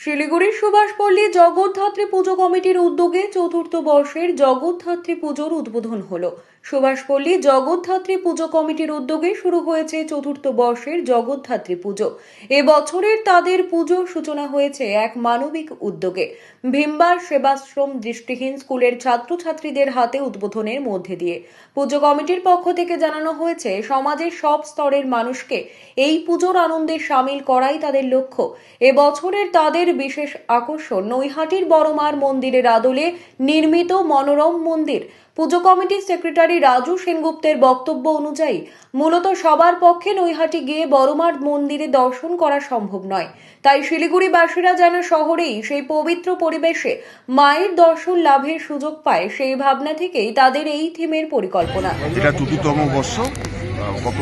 শিলিগুড়ির সুভাষপল্লী জগদ্ধাত্রী পুজো কমিটির উদ্যোগে চতুর্থ বর্ষের জগদ্ধাত্রী পুজোর উদ্বোধন হল। সুভাষপল্লী জগদ্ধাত্রী পুজো কমিটির উদ্যোগে শুরু হয়েছে চতুর্থ বর্ষের জগদ্ধাত্রী পুজো। এবছরের তাদের পুজোর সূচনা হয়েছে এক মানবিক উদ্যোগে। ভীমবার সেবাশ্রম দৃষ্টিহীন স্কুলের ছাত্রছাত্রীদের হাতে উদ্বোধনের মধ্যে দিয়ে। পুজো কমিটির পক্ষ থেকে জানানো হয়েছে, সমাজের সব স্তরের মানুষকে এই পুজোর আনন্দে সামিল করাই তাদের লক্ষ্য। এবছরের তাদের বিশেষ আকর্ষণ নৈহাটির বড়মার মন্দিরের আদলে নির্মিত মনোরম মন্দির। পুজো কমিটির সেক্রেটারি রাজু সেনগুপ্তের বক্তব্য অনুযায়ী, মূলত সবার পক্ষে নৈহাটি গিয়ে বড়মার মন্দিরে দর্শন করা সম্ভব নয়। তাই শিলিগুড়িবাসীরা যেন শহরেই সেই পবিত্র পরিবেশে মায়ের দর্শন লাভের সুযোগ পায়, সেই ভাবনা থেকেই তাদের এই থিমের পরিকল্পনা। এটা বর্ষ। গত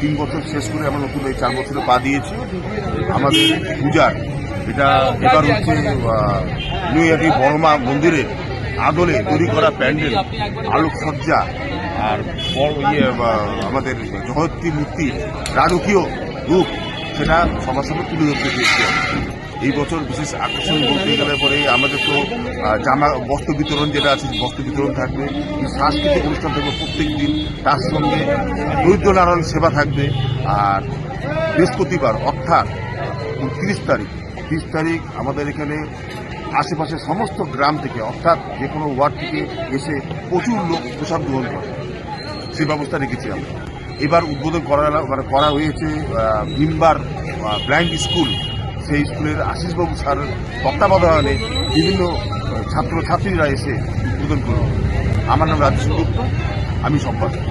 তিন বছর শেষ করে আমরা নতুন এই চার বছরে পা দিয়েছি। আমাদের পূজার এটা এবার হচ্ছে আহ, নৈহাটি বড়মা মন্দিরে আদলে তৈরি করা প্যান্ডেল আলোকসজ্জা আর ইয়ে আমাদের জগত্রী মূর্তি রাজকীয় রূপ সেটা সবার সামনে তুলে ধরতে চেয়েছি এই বছর বিশেষ আকর্ষণ বলতে গেলে পরে আমাদের তো জামা বস্ত্র বিতরণ যেটা আছে বস্ত্র বিতরণ থাকবে সাংস্কৃতিক অনুষ্ঠান থাকবে প্রত্যেক দিন তার সঙ্গে দরিদ্র নারায়ণ সেবা থাকবে আর বৃহস্পতিবার অর্থাৎ তিরিশ তারিখ তিরিশ তারিখ আমাদের এখানে আশেপাশের সমস্ত গ্রাম থেকে, অর্থাৎ যে কোনো ওয়ার্ড থেকে এসে প্রচুর লোক প্রসাদ গ্রহণ করে। সেই ব্যবস্থা রেখেছি আমরা। এবার উদ্বোধন করা মানে করা হয়েছে ভীমবার ব্লাইন্ড স্কুল সেই স্কুলের আশিসবাবু স্যার তত্ত্বাবধানে বিভিন্ন ছাত্রছাত্রীরা এসে উদ্বোধন করল। আমার নাম রাজেশ গুপ্ত, আমি সম্পাদক।